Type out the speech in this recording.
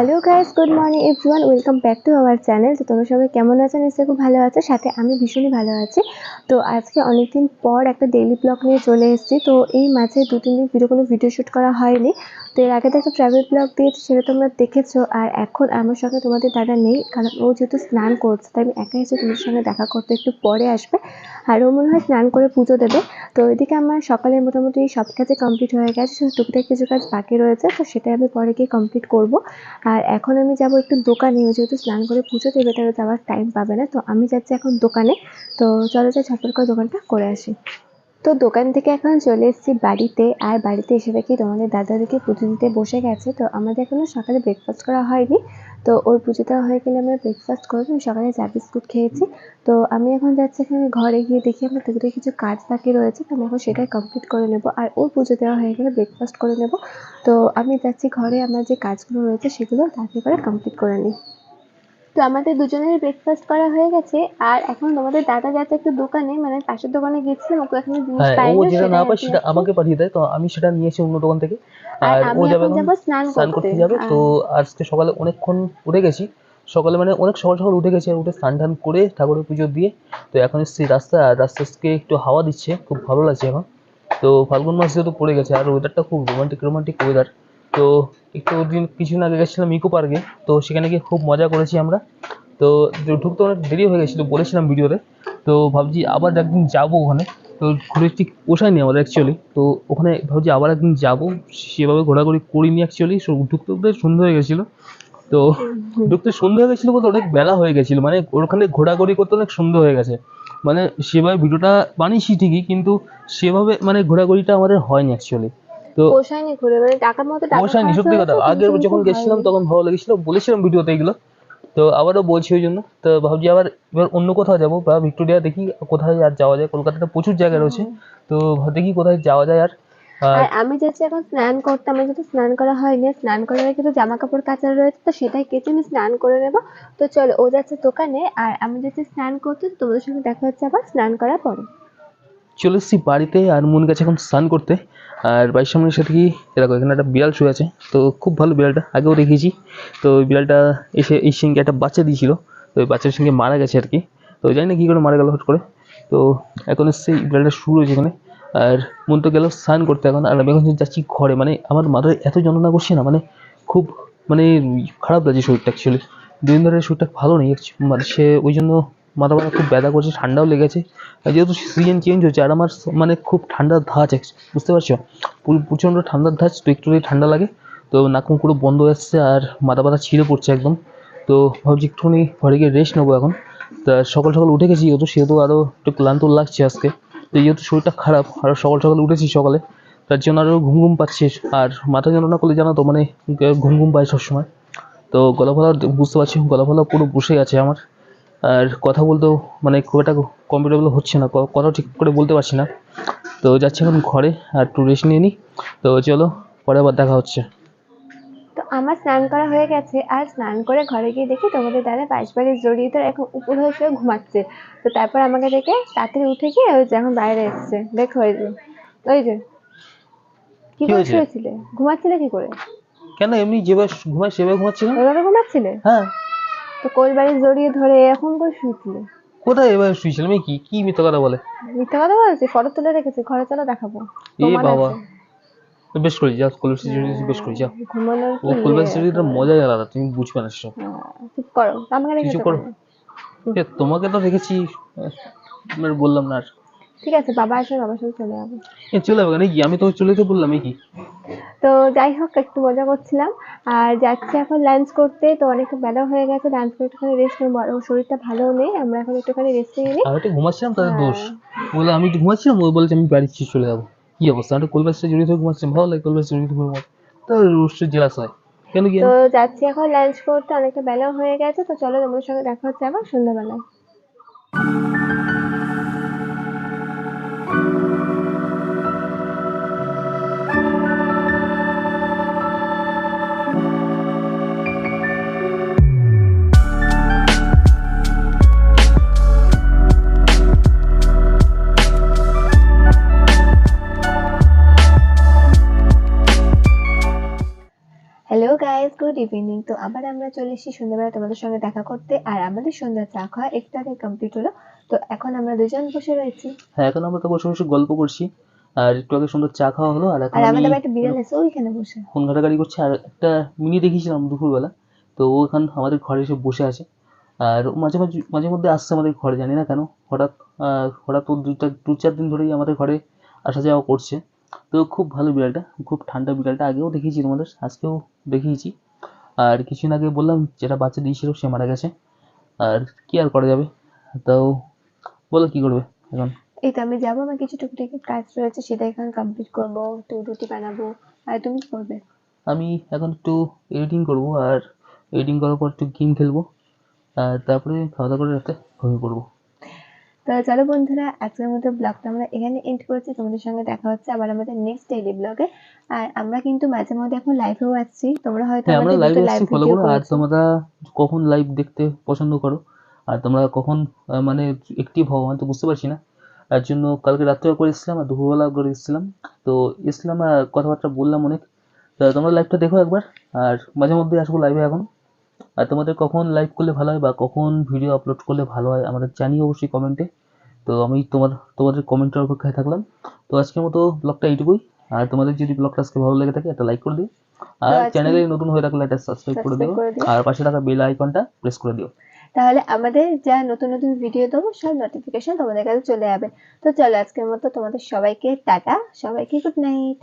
Hello guys good morning everyone welcome back to our channel তো তোমরা সবাই কেমন আছো? নিশ্চয়ই খুব ভালো আছো। সাথে আমি ভীষণই ভালো আছি। তো আজকে অনেকদিন পর একটা ডেইলি ব্লগ নিয়ে চলে এসেছি। তো এই মাঝে দু তিন দিন ভিডিও কোনো ভিডিও শ্যুট করা হয়নি। তো এর আগে তো একটা ট্রাভেল ব্লগ দিয়েছি, সেটা তোমরা দেখেছ। আর এখন আমার সঙ্গে তোমাদের দাদা নেই, কারণ ও যেহেতু স্নান করছে, তাই আমি একা এসে তোমাদের সঙ্গে দেখা করতে একটু পরে আসবে। আর ও মনে হয় স্নান করে পুজো দেবে। তো এদিকে আমার সকালে মোটামুটি সব কাজে কমপ্লিট হয়ে গেছে, শুধু টুকটাক কিছু কাজ বাকি রয়েছে, তো সেটা আমি পরে গিয়ে কমপ্লিট করব। আর এখন আমি যাব একটু দোকানে, ও যেহেতু স্নান করে পুজো দেবে তাহলে যাওয়ার টাইম পাবে না, তো আমি যাচ্ছি এখন দোকানে। তো চলো যাই, ঝটপট করে দোকানটা করে আসি। তো দোকান থেকে এখন চলে এসেছি বাড়িতে। আর বাড়িতে এসে দেখি তোমাদের দাদাদিকে পুজো দিতে বসে গেছে। তো আমাদের এখনও সকালে ব্রেকফাস্ট করা হয়নি। তো ওর পুজোটা হয়ে গেলে আমরা ব্রেকফাস্ট করব। সকালে চা, বিস্কুট খেয়েছি। তো আমি এখন যাচ্ছি এখানে ঘরে গিয়ে দেখি আমার টুকটাক কিছু কাজ বাকি রয়েছে। তো আমি এখন সেটাই কমপ্লিট করে নেব। আর ওর পুজো দেওয়া হয়ে গেলে ব্রেকফাস্ট করে নেব। তো আমি যাচ্ছি ঘরে। আমার যে কাজগুলো রয়েছে সেগুলো তাড়াতাড়ি করে কমপ্লিট করে নিই। তো আমাদের দুজনেরই ব্রেকফাস্ট করা হয়ে গেছে। আর এখন তোমাদের দাদা যাতে একটু দোকানে মানে পাশের দোকানে গেছিলাম ওকে এখানে জিনিস হ্যাঁ পাইনি ও যেটা সেটা না পায় সেটা। আমাকে পাঠিয়ে দেয়। তো আমি সেটা নিয়েছি অন্য দোকান থেকে। আর ও যাবে স্নান করতে। যাবে। তো আজকে সকালে অনেকক্ষণ উঠে গেছি। সকালে মানে অনেক সকাল সকাল উঠে গেছি আর উঠে স্নান টান করে ঠাকুরের পুজো দিয়ে। তো এখন এসেছি রাস্তায় আর রাস্তা থেকে একটু হাওয়া দিচ্ছে। খুব ভালো লাগছে এখন। তো ফাল্গুন মাস যেহেতু পড়ে গেছে আর ওয়েদারটা খুব রোমান্টিক রোমান্টিক ওয়েদার তো একটু দিন কিছুদিন আগে গেছিলাম ইকো পার্কে, তো সেখানে গিয়ে খুব মজা করেছি আমরা। তো ঢুকতে অনেক দেরি হয়ে গেছিল বলেছিলাম ভিডিওতে, তো ভাবছি আবার একদিন যাব ওখানে। তো ঘুরে ঠিক পোষায়নি আমাদের অ্যাকচুয়ালি তো ওখানে ভাবছি আবার একদিন যাব। সেভাবে ঘোরাঘুরি করিনি অ্যাকচুয়ালি ঢুকতে ঢুকতে সন্ধ্যা হয়ে গেছিল। তো ঢুকতে সন্ধ্যা হয়ে গেছিল বলতে অনেক বেলা হয়ে গেছিল মানে ওখানে ঘোরাঘুরি করতে অনেক সন্ধ্যা হয়ে গেছে। মানে সেভাবে ভিডিওটা বানিয়েছি ঠিকই, কিন্তু সেভাবে মানে ঘোরাঘুরিটা আমাদের হয়নি অ্যাকচুয়ালি তো পোষায়নি ঘুরে টাকার মতো টাকা অবশ্যই সত্যি কথা আগের যখন গেছিলাম তখন ভালো লেগেছিল বলেছিলাম ভিডিওতে এগুলো। তো আবারও বলছি ওই জন্য তো ভাবছি আবার এবার অন্য কোথাও যাব বা ভিক্টোরিয়া দেখি কোথায় আর যাওয়া যায়। কলকাতাতে প্রচুর জায়গা রয়েছে তো দেখি কোথায় যাওয়া যায় আর। আমি যাচ্ছি এখন স্নান করতে আমার যেহেতু স্নান করা হয়নি স্নান করার আগে কিছু জামা কাপড় কাচা রয়েছে তো সেটাই কেচে আমি স্নান করে নেব। তো চলো ও যাচ্ছে দোকানে আর আমি যাচ্ছি স্নান করতে তো তোমাদের সঙ্গে দেখা হচ্ছে আবার স্নান করার পরে। চলে এসেছি বাড়িতে আর মন গেছে এখন স্নান করতে। আর বাড়ির সামনে সাথে কি এরকম এখানে একটা বিড়াল শুয়ে আছে। তো খুব ভালো বিড়ালটা, আগেও দেখেছি তো ওই বিড়ালটা এসে এই সিংকে একটা বাচ্চা দিয়েছিল। তো ওই বাচ্চার সঙ্গে মারা গেছে আর কি। তো জানি না কী করে মারা গেল হট করে। তো এখন এই বিড়ালটা শুরু হয়েছে এখানে। আর মন তো গেল স্নান করতে এখন। আর আমি এখন যাচ্ছি ঘরে। মানে আমার মাথায় এত যন্ত্রণা করছে না মানে খুব মানে খারাপ লাগছে শরীরটা অ্যাকচুয়ালি দুদিন ধরে শরীরটা ভালো নেই মানে সে, ওই জন্য মাথা ব্যথা, খুব ব্যথা করছে, ঠান্ডাও লেগেছে। যেহেতু সিজন চেঞ্জ হচ্ছে, আর আমার মানে খুব ঠান্ডার ধাঁচ বুঝতে পারছ? প্রচণ্ড ঠান্ডার ধাঁচ, তো একটু ঠান্ডা লাগে, তো নাক পুরো বন্ধ হয়ে আসছে, আর মাথা ব্যথা ছিঁড়ে পড়ছে একদম। তো ভাবছি একটুখানি ঘরে গিয়ে রেস্ট নেব এখন। তা সকাল সকাল উঠে গেছি, যেহেতু সেহেতু আরও একটু ক্লান্ত লাগছে আজকে। তো যেহেতু শরীরটা খারাপ আরও সকাল সকাল উঠেছি সকালে, তার জন্য আরও ঘুম ঘুম পাচ্ছে, আর মাথা যন্ত্রণা করলে জানো তো মানে ঘুম ঘুম পায় সবসময়। তো গলা ফলা বুঝতে পারছি, গলা ফলা পুরো বসে গেছে আমার। আর কথা বলতেও মানে খুব একটা কমফোর্টেবল হচ্ছে না। কথা ঠিক করে বলতে পারছি না। তো যাচ্ছি এখন ঘরে আর একটু রেস্ট নিয়ে নিই তো চলো পরে আবার দেখা হচ্ছে। তো আমার স্নান করা হয়ে গেছে আর স্নান করে ঘরে গিয়ে দেখি তোমাদের দাদা বাইশ বাড়ি জড়িয়ে তো এখন উপর হয়ে শুয়ে ঘুমাচ্ছে। তো তারপর আমাকে দেখে তাড়াতাড়ি উঠে গিয়ে ওই যে এখন বাইরে এসছে দেখো ওই যে ওই যে। কি কি করে হয়েছে? ঘুমাচ্ছিলে কি করে? কেন এমনি যেভাবে ঘুমায় সেভাবে ঘুমাচ্ছি না ওইভাবে ঘুমাচ্ছিলে? হ্যাঁ। তো কোল বাড়ি জড়িয়ে ধরে এখন করে শুয়েছিলে কোথায় এবার শুয়েছিলাম এই কি? কি মিথ্যা কথা বলে? মিথ্যা কথা বলছি? ফটো তুলে রেখেছি ঘরে চলো দেখাবো। এ বাবা। তো বেশ করি যাও কলবেশ বেশ করি যাও ও কি কলবেশ ইয়ে? মজাই আলাদা তুমি বুঝবে না সেসব। হ্যাঁ, চুপ করো আমাকে কিছু রেখেছো করো। তোমাকে তো দেখেছি আমি আর বললাম না আর। ঠিক আছে বাবা আসবে বাবার সাথে চলে যাব। এ চলে যাবে কেন? কি আমি তো চলে যেতে বললাম কি? তো যাই হোক একটু মজা করছিলাম। আর যাচ্ছি এখন লাঞ্চ করতে তো অনেক বেলা হয়ে গেছে লাঞ্চ করে একটুখানি রেস্ট নেব শরীরটা ভালো নেই আমরা এখন একটুখানি রেস্ট নিয়ে নিই। আমি একটু ঘুমাচ্ছিলাম তাদের হ্যাঁ। দোষ বলে আমি একটু ঘুমাচ্ছিলাম? ও বলছে আমি বাড়ি চলে যাব। কি অবস্থা? আমি কলকাতা জড়িয়ে থেকে ঘুমাচ্ছিলাম। ভালো লাগে কলকাতা জড়িয়ে থেকে ঘুমাতে। তো রোস্টের জেলাস হয়। তো যাচ্ছি এখন লাঞ্চ করতে অনেকটা বেলা হয়ে গেছে তো চলো তোমাদের সঙ্গে দেখা হচ্ছে আবার সন্ধ্যাবেলায়। Good evening. তো আবার আমরা চলে এসেছি সন্ধ্যাবেলা তোমাদের সঙ্গে দেখা করতে। আর আমাদের সন্ধ্যা চা খাওয়া একটু আগে কমপ্লিট হলো। তো এখন আমরা দুজন বসে রয়েছি। হ্যাঁ এখন আমরা তো বসে বসে গল্প করছি। আর একটু আগে সুন্দর চা খাওয়া হলো আর এখন আর আমাদের বাড়িতে বিড়াল আছে ওইখানে বসে। ফোন ঘাটাঘাটি করছি আর একটা মিনি দেখিয়েছিলাম দুপুরবেলা। তো ও এখন আমাদের ঘরে এসে বসে আছে। আর মাঝে মাঝে মাঝে মধ্যে আসছে আমাদের ঘরে জানি না কেন। হঠাৎ হঠাৎ ও দুটা দু চার দিন ধরেই আমাদের ঘরে আসা যাওয়া করছে। তো খুব ভালো বিড়ালটা খুব ঠান্ডা বিড়ালটা। আগেও দেখিয়েছি তোমাদের আজকেও দেখিয়েছি। আর কিছুদিন আগে বললাম যেটা বাচ্চা দিয়েছিল সে মারা গেছে। আর কি আর করা যাবে? তাও বলো কি করবে এখন? এই তো আমি যাব আমার কিছু টুকটাকি কাজ রয়েছে সেটা এখন কমপ্লিট করব তো রুটি বানাবো। আর তুমি কি করবে? আমি এখন একটু এডিটিং করব আর এডিটিং করার পর একটু গেম খেলব। আর তারপরে খাওয়া দাওয়া করে রাতে ঘুমিয়ে পড়ব। তো চলো বন্ধুরা আজকের মতো ব্লগটা আমরা এখানে এন্ড করেছি। তোমাদের সঙ্গে দেখা হচ্ছে আবার আমাদের নেক্সট ডেইলি ব্লগে। আর আমরা কিন্তু মাঝে মধ্যে এখন লাইভেও আসছি। তোমরা হয়তো হ্যাঁ আমরা আমাদের লাইভে আসছি ফলো করো। আর তোমরা কখন লাইভ দেখতে পছন্দ করো? আর তোমরা কখন মানে অ্যাক্টিভ হও আমি তো বুঝতে পারছি না। তার জন্য কালকে রাত্রেও করে এসেছিলাম আর দুপুরবেলা করে এসেছিলাম। তো এসেছিলাম আর কথাবার্তা বললাম অনেক। তোমরা লাইভটা দেখো একবার। আর মাঝে মধ্যে আসব লাইভে এখন। আর তোমাদের কখন লাইভ করলে ভালো হয় বা কখন ভিডিও আপলোড করলে ভালো হয় আমাদের জানিও অবশ্যই কমেন্টে তো আমি তোমার তোমাদের কমেন্টের অপেক্ষায় থাকলাম। তো আজকের মতো ব্লগটা এইটুকুই। আর তোমাদের যদি ব্লগটা আজকে ভালো লেগে থাকে একটা লাইক করে দিও। আর চ্যানেলে নতুন হয়ে থাকলে একটা সাবস্ক্রাইব করে দিও। করে দিও। আর পাশে থাকা বেল আইকনটা প্রেস করে দিও। তাহলে আমাদের যা নতুন নতুন ভিডিও দেবো সব নোটিফিকেশন তোমাদের কাছে চলে যাবে। তো চলো আজকের মতো তোমাদের সবাইকে টাটা সবাইকে গুড নাইট